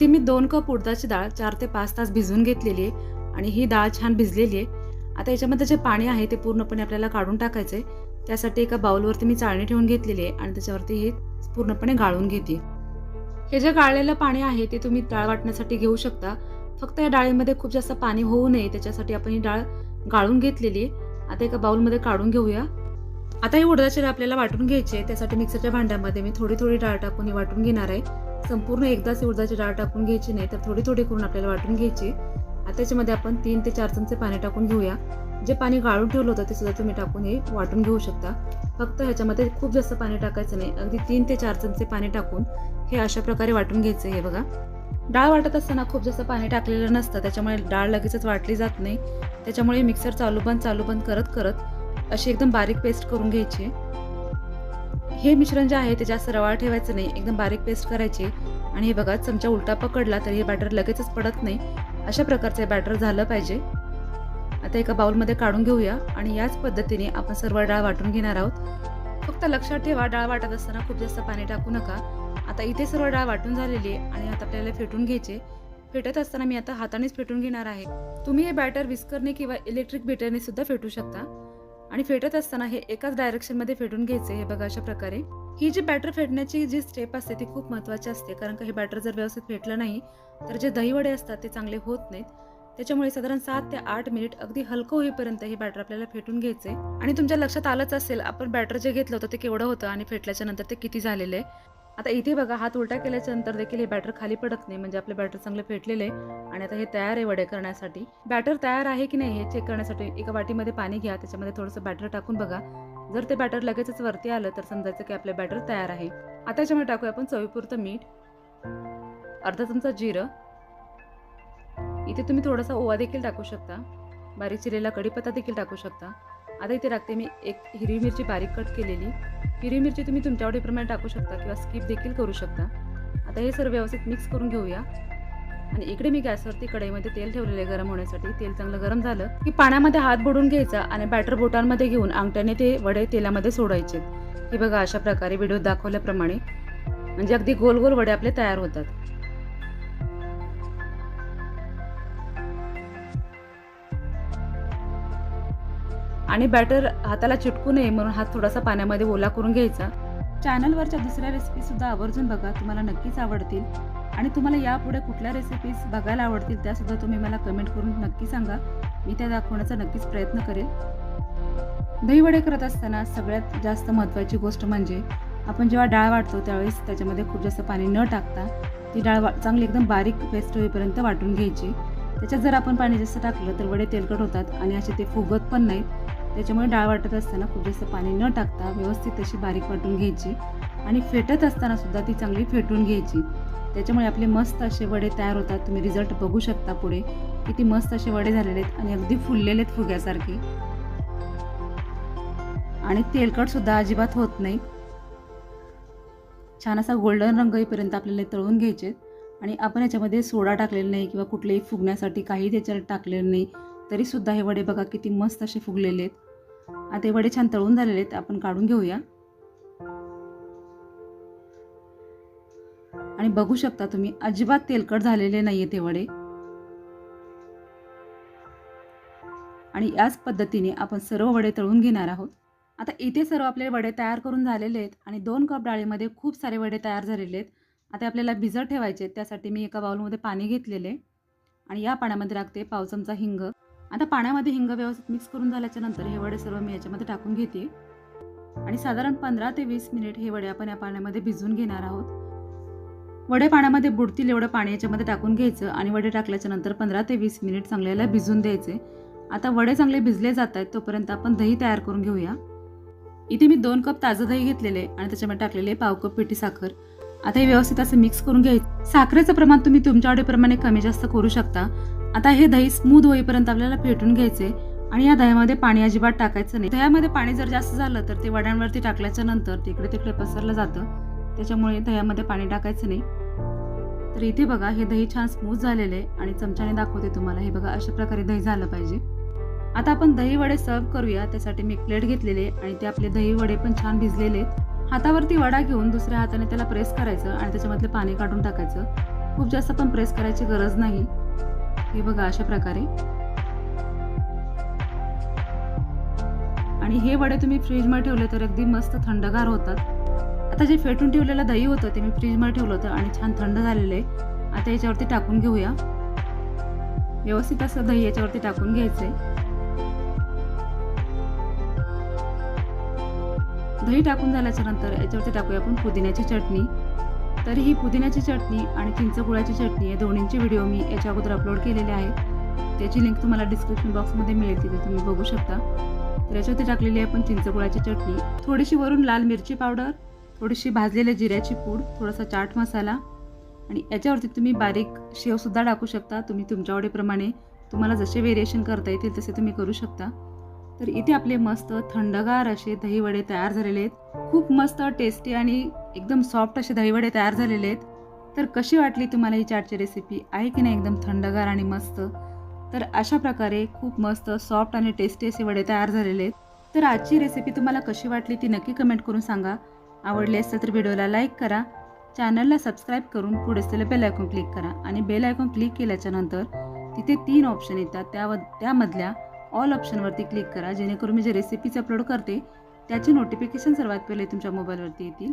ती मी दोन कप उडदाची डाळ चार ते पाच तास भिजवून घेतलेली आहे आणि ही डाळ छान भिजलेली आहे. आता याच्यामध्ये जे पाणी आहे ते पूर्णपणे आपल्याला काढून टाकायचं आहे. त्यासाठी एका बाउलवरती मी चाळणी ठेवून घेतलेली आहे आणि त्याच्यावरती हे पूर्णपणे गाळून घेते. हे जे गाळलेलं पाणी आहे ते तुम्ही डाळ वाटण्यासाठी घेऊ शकता. फक्त या डाळीमध्ये खूप जास्त पाणी होऊ नये त्याच्यासाठी आपण ही डाळ गाळून घेतलेली आहे. आता एका बाउलमध्ये काढून घेऊया. आता ही उडदाची डाळ आपल्याला वाटून घ्यायची आहे. त्यासाठी मिक्सरच्या भांड्यामध्ये मी थोडी थोडी डाळ टाकून ही वाटून घेणार आहे. संपूर्ण एकदाच उडदाची डाळ टाकून घ्यायची नाही तर थोडी थोडी करून आपल्याला वाटून घ्यायची. आता त्याच्यामध्ये आपण तीन ते चार चमचे पाणी टाकून घेऊया. जे पाणी गाळून ठेवलं होतं ते सुद्धा तुम्ही टाकून हे वाटून घेऊ शकता. फक्त ह्याच्यामध्ये खूप जास्त पाणी टाकायचं नाही अगदी तीन ते चार चमचे पाणी टाकून हे अशा प्रकारे वाटून घ्यायचं हे बघा. डाळ वाटत असताना खूप जास्त पाणी टाकलेलं नसतं त्याच्यामुळे डाळ लगेचच वाटली जात नाही. त्याच्यामुळे मिक्सर चालू बंद चालू बंद करत करत अशी एकदम बारीक पेस्ट करून घ्यायची हे मिश्रण जे आहे ते जास्त रवाळ ठेवायचं नाही एकदम बारीक पेस्ट करायची. आणि हे बघा चमचा उलटा पकडला तर हे बॅटर लगेचच पडत नाही. अशा प्रकारचं बॅटर झालं पाहिजे. आता एका बाउलमध्ये काढून घेऊया आणि याच पद्धतीने आपण सर्व डाळ वाटून घेणार आहोत. फक्त लक्षात ठेवा डाळ वाटत असताना खूप जास्त पाणी टाकू नका. आता इथे सर्व डाळ वाटून झालेली आहे आणि आता आपल्याला फेटून घ्यायचे. फेटत असताना मी आता हातानेच फेटून घेणार आहे. तुम्ही हे बॅटर विस्करने किंवा इलेक्ट्रिक बीटरने सुद्धा फेटू शकता. आणि फेटत असताना हे एकाच डायरेक्शनमध्ये फेटून घ्यायचे हे बघा अशा प्रकारे. ही जी बॅटर फेटण्याची जी स्टेप असते ती खूप महत्त्वाची असते. कारण का हे बॅटर जर व्यवस्थित फेटलं नाही तर जे दहीवडे असतात ते चांगले होत नाहीत. त्याच्यामुळे साधारण सात ते आठ मिनिट अगदी हलकं होईपर्यंत हे बॅटर आपल्याला फेटून घ्यायचे. आणि तुमच्या लक्षात आलंच असेल आपण बॅटर जे घेतलं होतं ते केवढं होतं आणि फेटल्याच्या नंतर ते किती झालेलं? आहे आता इथे बघा हात उलटा केल्याच्यानंतर देखील हे बॅटर खाली पडत नाही. म्हणजे आपले बॅटर चांगले फेटलेले आहे. आणि आता हे तयार आहे वडे करण्यासाठी. बॅटर तयार आहे की नाही हे चेक करण्यासाठी एका वाटीमध्ये पाणी घ्या. त्याच्यामध्ये थोडंसं बॅटर टाकून बघा. जर ते बॅटर लगेचच वरती आलं तर समजायचं की आपलं बॅटर तयार आहे. आता याच्यामध्ये टाकूया आपण चवीपुरतं मीठ. अर्धा चमचा जिरं. इथे तुम्ही थोडासा ओवा देखील टाकू शकता. बारीक चिरेला कढीपत्ता देखील टाकू शकता. आता इथे टाकते मी एक हिरवी मिरची बारीक कट केलेली. हिरवी मिरची तुम्ही तुमच्या आवडीप्रमाणे टाकू शकता किंवा स्किप देखील करू शकता. आता हे सर्व व्यवस्थित मिक्स करून घेऊया. आणि इकडे मी गॅसवरती कढईमध्ये तेल ठेवलेले गरम होण्यासाठी. तेल चांगलं गरम झालं की पाण्यामध्ये हात बुडून घ्यायचा आणि बॅटर बोटांमध्ये घेऊन अंगठ्याने ते वडे तेलामध्ये सोडायचे. हे बघा अशा प्रकारे व्हिडिओ दाखवल्याप्रमाणे. म्हणजे अगदी गोल गोल वडे आपले तयार होतात. आणि बॅटर हाताला चिटकू नये म्हणून हात थोडासा पाण्यामध्ये ओला करून घ्यायचा. चॅनलवरच्या दुसऱ्या रेसिपीसुद्धा आवर्जून बघा तुम्हाला नक्कीच आवडतील. आणि तुम्हाला यापुढे कुठल्या रेसिपीज बघायला आवडतील त्यासुद्धा तुम्ही मला कमेंट करून नक्की सांगा. मी त्या दाखवण्याचा नक्कीच प्रयत्न करेल. दहीवडे करत असताना सगळ्यात जास्त महत्त्वाची गोष्ट म्हणजे आपण जेव्हा डाळ वाटतो त्यावेळेस त्याच्यामध्ये खूप जास्त पाणी न टाकता ती डाळ वा चांगली एकदम बारीक पेस्ट होईपर्यंत वाटून घ्यायची. त्याच्यात जर आपण पाणी जास्त टाकलं तर वडे तेलकट होतात आणि असे ते फुगत पण नाहीत. त्याच्यामुळे डाळ वाटत असताना खूप जास्त पाणी न टाकता व्यवस्थित तशी बारीक वाटून घ्यायची. आणि फेटत असताना सुद्धा ती चांगली फेटून घ्यायची. त्याच्यामुळे आपले मस्त असे वडे तयार होतात. तुम्ही रिझल्ट बघू शकता पुढे. किती मस्त असे वडे झालेले आहेत आणि अगदी फुललेले आहेत फुग्यासारखे. आणि तेलकटसुद्धा अजिबात होत नाही. छान असा गोल्डन रंग येईपर्यंत आपल्याला तळून घ्यायचे आणि आपण याच्यामध्ये सोडा टाकलेला नाही किंवा कुठलेही फुगण्यासाठी काही त्याच्यात टाकलेलं नाही. तरीसुद्धा हे वडे बघा किती मस्त असे फुगलेले आहेत. आता हे वडे छान तळून झालेले आहेत आपण काढून घेऊया. आणि बघू शकता तुम्ही अजिबात तेलकट झालेले नाही आहेत ते वडे. आणि याच पद्धतीने आपण सर्व वडे तळून घेणार आहोत. आता इथे सर्व आपले वडे तयार करून झालेले आहेत आणि दोन कप डाळीमध्ये खूप सारे वडे तयार झालेले आहेत. आता आपल्याला भिजत ठेवायचे आहेत त्यासाठी मी एका बाउलमध्ये पाणी घेतलेले आणि या पाण्यामध्ये लागते पाव चमचा हिंग. आता पाण्यामध्ये हिंग व्यवस्थित मिक्स करून झाल्याच्यानंतर हे वडे सर्व मी याच्यामध्ये टाकून घेते. आणि साधारण पंधरा ते वीस मिनिट हे वडे आपण या पाण्यामध्ये भिजवून घेणार आहोत. वडे पाण्यामध्ये बुडतील एवढं पाणी याच्यामध्ये टाकून घ्यायचं आणि वडे टाकल्याच्या नंतर पंधरा ते वीस मिनिट चांगल्याला भिजून द्यायचे. आता वडे चांगले भिजले जात आहेत तोपर्यंत आपण दही तयार करून घेऊया. इथे मी दोन कप ताजं दही घेतलेले आणि त्याच्यामध्ये टाकलेले पाव कप पिठी साखर. आता हे व्यवस्थित असं मिक्स करून घ्यायचं. साखरेचं प्रमाण तुम्ही तुमच्या आवडीप्रमाणे कमी जास्त करू शकता. आता हे दही स्मूथ होईपर्यंत आपल्याला फेटून घ्यायचे आणि या दह्यामध्ये पाणी अजिबात टाकायचं नाही. दह्यामध्ये पाणी जर जास्त झालं तर ते वड्यांवरती टाकल्याच्या नंतर तिकडे तिकडे पसरलं जातं. त्याच्यामुळे दह्यामध्ये पाणी टाकायचं नाही. तर इथे बघा हे दही छान स्मूथ झालेले आहे आणि चमच्याने दाखवते तुम्हाला. हे बघा अशा प्रकारे दही झालं पाहिजे. आता आपण दही वडे सर्व करूया. त्यासाठी मी एक प्लेट घेतलेले आणि ते आपले दही वडे पण छान भिजलेले हातावरती वडा घेऊन दुसऱ्या हाताने त्याला प्रेस करायचं आणि त्याच्यामधले पाणी काढून टाकायचं. खूप जास्त पण प्रेस करायची गरज नाही. हे बघा अशा प्रकारे. आणि हे वडे तुम्ही फ्रीजमध्ये ठेवले तर अगदी मस्त थंडगार होतात. आता जे फेटून ठेवलेलं दही होतं ते मी फ्रीजमध्ये ठेवलं होतं आणि छान थंड झालेलं आहे. आता याच्यावरती टाकून घेऊया. व्यवस्थित असं दही याच्यावरती टाकून घ्यायचंय. दही टाकून झाल्याच्यानंतर याच्यावरती टाकूया आपण पुदिन्याची चटणी. तर ही पुदिन्याची चटणी आणि चिंचगुळाची चटणी या दोन्हींचे व्हिडिओ मी याच्या अगोदर अपलोड केलेले आहेत. त्याची लिंक तुम्हाला डिस्क्रिप्शन बॉक्समध्ये मिळेल तिथे तुम्ही बघू शकता. तर याच्यावरती टाकलेली आहे आपण चिंचगुळाची चटणी. थोडीशी वरून लाल मिरची पावडर थोडीशी भाजलेल्या जिऱ्याची पूड थोडासा चाट मसाला आणि याच्यावरती तुम्ही बारीक शेवसुद्धा टाकू शकता. तुम्ही तुमच्या आवडीप्रमाणे तुम्हाला जसे व्हेरिएशन करता येतील तसे तुम्ही करू शकता. तर इथे आपले मस्त थंडगार असे दहीवडे तयार झालेले आहेत. खूप मस्त टेस्टी आणि एकदम सॉफ्ट असे दहीवडे तयार झालेले आहेत. तर कशी वाटली तुम्हाला ही चाटची रेसिपी आहे की नाही एकदम थंडगार आणि मस्त? तर अशा प्रकारे खूप मस्त सॉफ्ट आणि टेस्टी असे वडे तयार झालेले आहेत. तर आजची रेसिपी तुम्हाला कशी वाटली ती नक्की कमेंट करून सांगा. आवडली असेल तर व्हिडिओला लाईक करा. चॅनलला सबस्क्राईब करून पुढे असलेलं बेल आयकॉन क्लिक करा आणि बेल आयकॉन क्लिक केल्याच्यानंतर तिथे तीन ऑप्शन येतात. त्या त्यामधल्या ऑल ऑप्शनवरती क्लिक करा. जेणेकरून मी जे रेसिपीज अपलोड करते त्याचे नोटिफिकेशन सर्वात पहिले तुमच्या मोबाईलवरती येतील.